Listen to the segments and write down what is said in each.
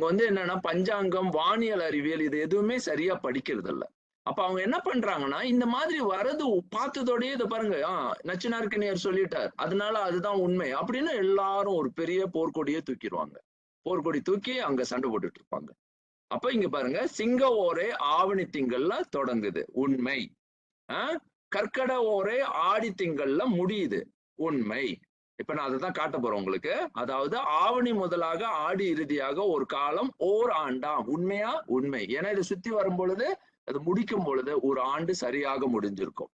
அவங்க வந்து என்னன்னா பஞ்சாங்கம் வானியல் அறிவியல் இது எதுவுமே சரியா படிக்கிறது இல்ல அப்ப அவங்க என்ன பண்றாங்கன்னா இந்த மாதிரி வரது பார்த்ததோடயே இதை பாருங்க ஆஹ் நச்சினார்கனியர் சொல்லிட்டார். அதனால அதுதான் உண்மை அப்படின்னு எல்லாரும் ஒரு பெரிய போர்க்கொடியே தூக்கிடுவாங்க. போர்க்கொடி தூக்கி அங்க சண்டை போட்டுட்டு இருப்பாங்க அப்ப இங்க பாருங்க சிங்க ஓரே ஆவணி திங்கள்ல தொடங்குது. உண்மை. ஆஹ் கற்கட ஓரே ஆடி திங்கள்ல முடியுது. உண்மை. இப்ப நான் அதை தான் காட்ட போறேன் உங்களுக்கு. அதாவது ஆவணி முதலாக ஆடி இறுதியாக ஒரு காலம் ஓர் ஆண்டாம். உண்மையா? உண்மை. ஏன்னா இதை சுத்தி வரும் பொழுது அது முடிக்கும் பொழுது ஒரு ஆண்டு சரியாக முடிஞ்சிருக்கும்.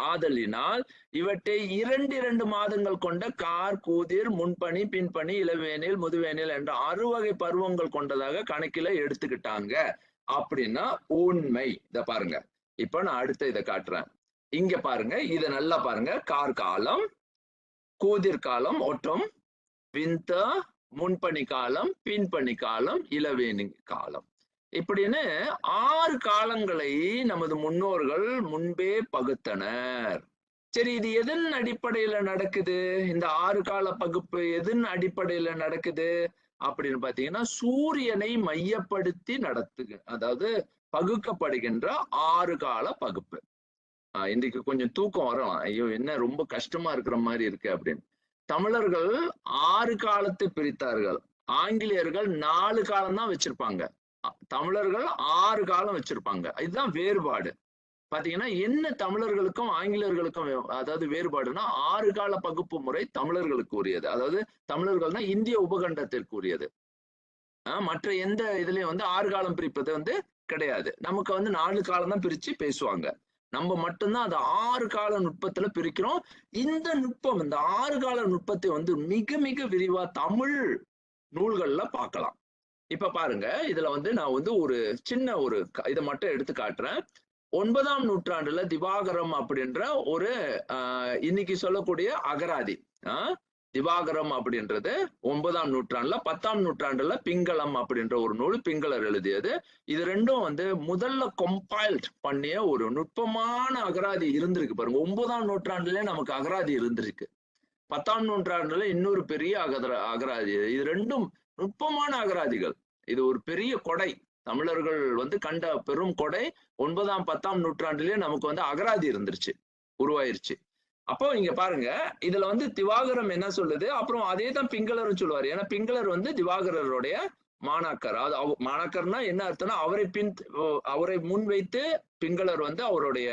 ஆதலினால் இவற்றை இரண்டு இரண்டு மாதங்கள் கொண்ட கார் கூதிர் முன்பணி பின்பணி இளவேனில் முதுவேனில் என்ற அறுவகை பருவங்கள் கொண்டதாக கணக்கில எடுத்துக்கிட்டாங்க. அப்படின்னா உண்மை. இத பாருங்க. இப்ப நான் அடுத்த இதை காட்டுறேன். இங்க பாருங்க. இத நல்லா பாருங்க. கார் காலம் கூதிர் காலம் ஒட்டும் விந்த முன்பணி காலம் பின்பணி காலம் இளவேணி காலம் இப்படின்னு ஆறு காலங்களை நமது முன்னோர்கள் முன்பே பகுத்தனர். சரி இது எதன் அடிப்படையில நடக்குது? இந்த ஆறு கால பகுப்பு எதன் அடிப்படையில நடக்குது? அப்படின்னு பாத்தீங்கன்னா சூரியனை மையப்படுத்தி நடத்துக அதாவது பகுக்கப்படுகின்ற ஆறு கால பகுப்பு. ஆஹ் இன்றைக்கு கொஞ்சம் தூக்கம் வரலாம். ஐயோ என்ன ரொம்ப கஷ்டமா இருக்கிற மாதிரி இருக்கு அப்படின்னு. தமிழர்கள் ஆறு காலத்தை பிரித்தார்கள். ஆங்கிலேயர்கள் நாலு காலம் தான் வச்சிருப்பாங்க. தமிழர்கள் ஆறு காலம் வச்சிருப்பாங்க. இதுதான் வேறுபாடு. பாத்தீங்கன்னா என்ன தமிழர்களுக்கும் ஆங்கிலேயர்களுக்கும் வே- அதாவது வேறுபாடுனா ஆறு கால பகுப்பு முறை தமிழர்களுக்கு உரியது அதாவது தமிழர்கள்னா இந்திய உபகண்டத்திற்கு உரியது ஆஹ் மற்ற எந்த இதுலயும் வந்து ஆறு காலம் பிரிப்பது வந்து கிடையாது. நமக்கு வந்து நாலு காலம் தான் பிரிச்சு பேசுவாங்க. நம்ம மட்டும்தான் அந்த ஆறு கால நுட்பத்துல பிரிக்கிறோம். இந்த நுட்பம் இந்த ஆறு கால நுட்பத்தை வந்து மிக மிக விரிவா தமிழ் நூல்கள்ல பார்க்கலாம். இப்ப பாருங்க இதுல வந்து நான் வந்து ஒரு சின்ன ஒரு க- இதை மட்டும் எடுத்து காட்டுறேன். ஒன்பதாம் நூற்றாண்டுல திவாகரம் அப்படின்ற ஒரு ஆஹ் இன்னைக்கு சொல்லக்கூடிய அகராதி ஆஹ் திவாகரம் அப்படின்றது ஒன்பதாம் நூற்றாண்டுல பத்தாம் நூற்றாண்டுல பிங்களம் அப்படின்ற ஒரு நூல் பிங்களர் எழுதியது. இது ரெண்டும் வந்து முதல்ல கம்பைல்ட் பண்ணிய ஒரு நுட்பமான அகராதி இருந்திருக்கு பாருங்க. ஒன்பதாம் நூற்றாண்டுல நமக்கு அகராதி இருந்திருக்கு. பத்தாம் நூற்றாண்டுல இன்னொரு பெரிய அகர அகராதி. இது ரெண்டும் நுட்பமான அகராதிகள். இது ஒரு பெரிய கொடை. தமிழர்கள் வந்து கண்ட பெரும் கொடை. ஒன்பதாம் பத்தாம் நூற்றாண்டுலயே நமக்கு வந்து அகராதி இருந்துருச்சு. உருவாயிருச்சு. அப்போ இங்க பாருங்க இதுல வந்து திவாகரம் என்ன சொல்லுது? அப்புறம் அதே தான் பிங்களரும் சொல்லுவாரு. ஏன்னா பிங்களர் வந்து திவாகரருடைய மாணாக்கர். அது அவ- மாணாக்கர்னா என்ன அர்த்தம்னா அவரை பின் அவரை முன் வைத்து பிங்களர் வந்து அவருடைய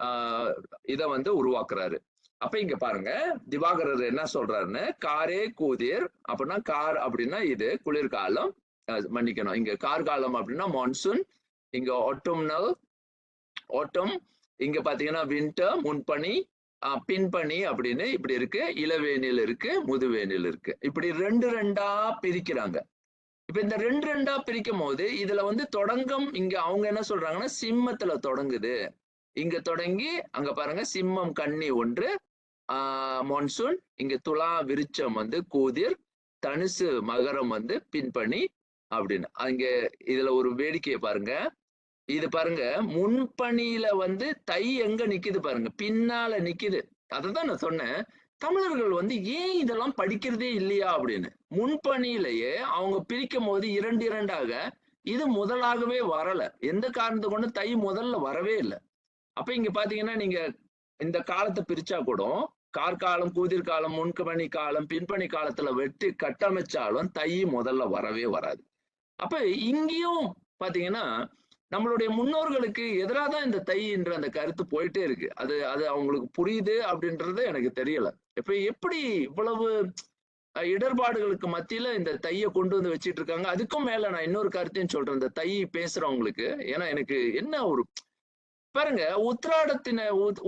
ஆஹ் இதை வந்து உருவாக்குறாரு. அப்ப இங்க பாருங்க திவாகரர் என்ன சொல்றாருன்னு காரே கூதிர் அப்படின்னா கார் அப்படின்னா இது குளிர்காலம் மன்னிக்கணும். இங்க கார்காலம் அப்படின்னா மான்சூன் இங்க ஒட்டம்னல் ஓட்டம் இங்க பாத்தீங்கன்னா வின்டர் முன்பனி பின்பணி அப்படின்னு இப்படி இருக்கு இளவேனில் இருக்கு முதுவேனில் இருக்கு. இப்படி ரெண்டு ரெண்டா பிரிக்கிறாங்க. இப்ப இந்த ரெண்டு ரெண்டா பிரிக்கும் போது இதுல வந்து தொடங்கம் இங்க அவங்க என்ன சொல்றாங்கன்னா சிம்மத்துல தொடங்குது. இங்க தொடங்கி அங்க பாருங்க சிம்மம் கன்னி ஒன்று ஆஹ் மான்சூன் இங்க துலா விருச்சம் வந்து கூதிர் தனுசு மகரம் வந்து பின்பணி அப்படின்னு. அங்க இதுல ஒரு வேடிக்கையை பாருங்க. இது பாருங்க முன்பணியில வந்து தை எங்க நிக்குது பாருங்க பின்னால நிக்குது. அததான் நான் சொன்னேன். தமிழர்கள் வந்து ஏன் இதெல்லாம் படிக்கிறதே இல்லையா அப்படின்னு. முன்பணியிலேயே அவங்க பிரிக்கும் போது இரண்டு இரண்டாக இது முதலாகவே வரல. எந்த காரணத்தை கொண்டு தை முதல்ல வரவே இல்லை. அப்ப இங்க பாத்தீங்கன்னா நீங்க இந்த காலத்தை பிரிச்சா கூட கார்காலம் கூதிர்காலம் காலம் காலம் பின்பணி காலத்துல வெட்டி கட்டமைச்சாலும் தை முதல்ல வரவே வராது. அப்ப இங்கேயும் பாத்தீங்கன்னா நம்மளுடைய முன்னோர்களுக்கு எதிராக தான் இந்த தை என்ற அந்த கருத்து போயிட்டே இருக்கு. அது அது அவங்களுக்கு புரியுது அப்படின்றது எனக்கு தெரியல. இப்ப எப்படி இவ்வளவு அஹ், இடர்பாடுகளுக்கு மத்தியில இந்த தையை கொண்டு வந்து வச்சிட்டு இருக்காங்க? அதுக்கும் மேல நான் இன்னொரு கருத்தையும் சொல்றேன். இந்த தை பேசுறவங்களுக்கு. ஏன்னா எனக்கு என்ன ஒரு பாருங்க உத்திராடத்தின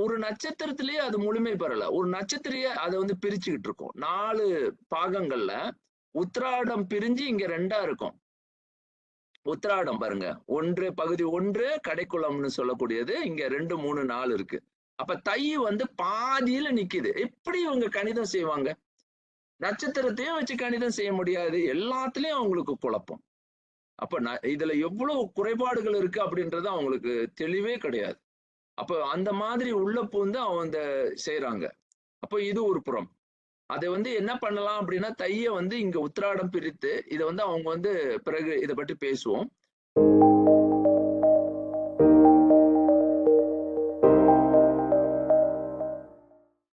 ஒரு நட்சத்திரத்திலேயே அது முழுமை பெறல. ஒரு நட்சத்திரையே அதை வந்து பிரிச்சுக்கிட்டு இருக்கும். நாலு பாகங்கள்ல உத்திராடம் பிரிஞ்சு இங்க ரெண்டா இருக்கும். உத்திராடம் பாருங்க. ஒன்று பகுதி ஒன்று கடைக்குளம்னு சொல்லக்கூடியது. இங்க ரெண்டு மூணு நாலு இருக்கு. அப்ப தை வந்து பாதியில நிக்குது. எப்படி இவங்க கணிதம் செய்வாங்க? நட்சத்திரத்தையும் வச்சு கணிதம் செய்ய முடியாது. எல்லாத்துலயும் அவங்களுக்கு குழப்பம். அப்ப ந- இதுல எவ்வளவு குறைபாடுகள் இருக்கு அப்படின்றது அவங்களுக்கு தெளிவே கிடையாது. அப்ப அந்த மாதிரி உள்ள பூந்து அவங்க செய்யறாங்க அப்ப இது ஒரு புறம். அதை வந்து என்ன பண்ணலாம் அப்படின்னா தைய வந்து இங்க உத்திராடம் பிரித்து இதை வந்து அவங்க வந்து பிறகு இதை பற்றி பேசுவோம்.